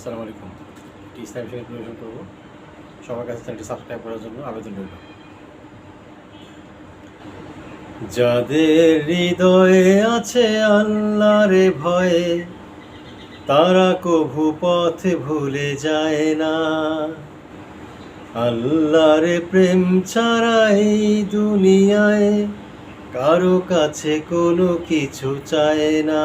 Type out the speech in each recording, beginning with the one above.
আসসালামু আলাইকুম। একটি ইসলাম সঙ্গে পরিবেশন করব। সবার কাছে চ্যানেলটি সাবস্ক্রাইব করার জন্য আবেদন রইল। যাদের হৃদয়ে আছে আল্লাহর ভয়ে তারা কভু পথ ভুলে যায় না। আল্লাহর প্রেম ছাড়া এই দুনিয়ায় কারও কাছে কোনো কিছু চায় না।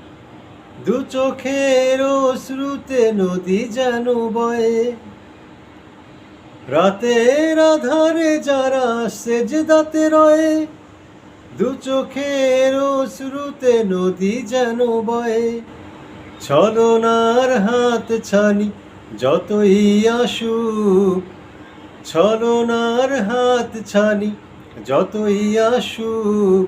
দু চোখের শ্রুতে নদী যেন বয়ে। রাতের আধারে যারা সেজদাতে রয়ে, দু চোখের শ্রুতে নদী যেন বয়ে। ছলনার হাত ছানি যতই আসুক, ছলনার হাত ছানি যতই আসুক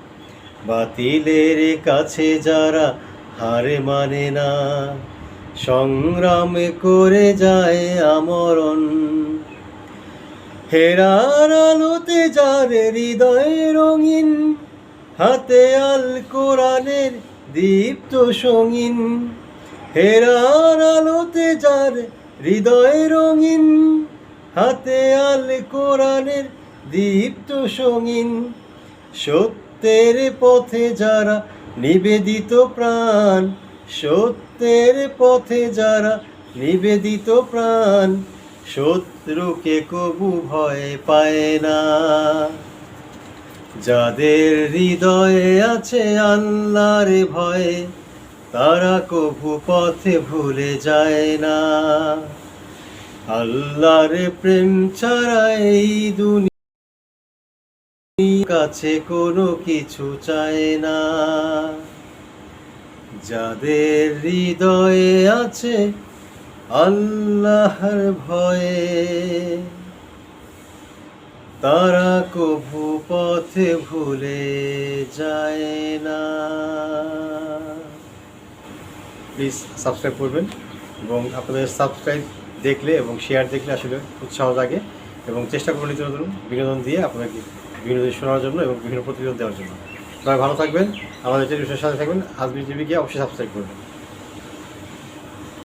বাতিলের কাছে যারা হারে মানে না, সংগ্রাম করে যায় আমরণ। হেরার আলোতে যার হৃদয় রঙিন, হাতে আল কোরআনের দীপ্ত সঙ্গিন। হেরার আলোতে যার হৃদয় রঙিন, হাতে আল কোরআনের দীপ্ত সঙ্গীন। সত্যের পথে যারা নিবেদিত প্রাণ, সত্যের পথে যারা নিবেদিত প্রাণ, শত্রুকে কবু ভয় পায় না। যাদের হৃদয়ে আছে আল্লাহর ভয়ে, তারা কবু পথে ভুলে যায় না। আল্লাহর প্রেম ছাড়া এই দুনিয়া কাছে কোনো কিছু চায় না। যাদের হৃদয়ে আছে আল্লাহর ভয়ে, তারা কভু পথে ভুলে যায় না। প্লিজ সাবস্ক্রাইব করবেন এবং আপনাদের সাবস্ক্রাইব দেখলে এবং শেয়ার দেখলে আসলে উৎসাহ জাগে। এবং চেষ্টা করবেন নিত্য নতুন বিনোদন দিয়ে আপনাকে বিনোদন শোনার জন্য এবং বিভিন্ন প্রতিবেদন দেওয়ার জন্য। সবাই ভালো থাকবেন, আমাদের টেলিভিশনের সাথে থাকবেন আজমির টিভিকে অবশ্যই সাবস্ক্রাইব করবেন।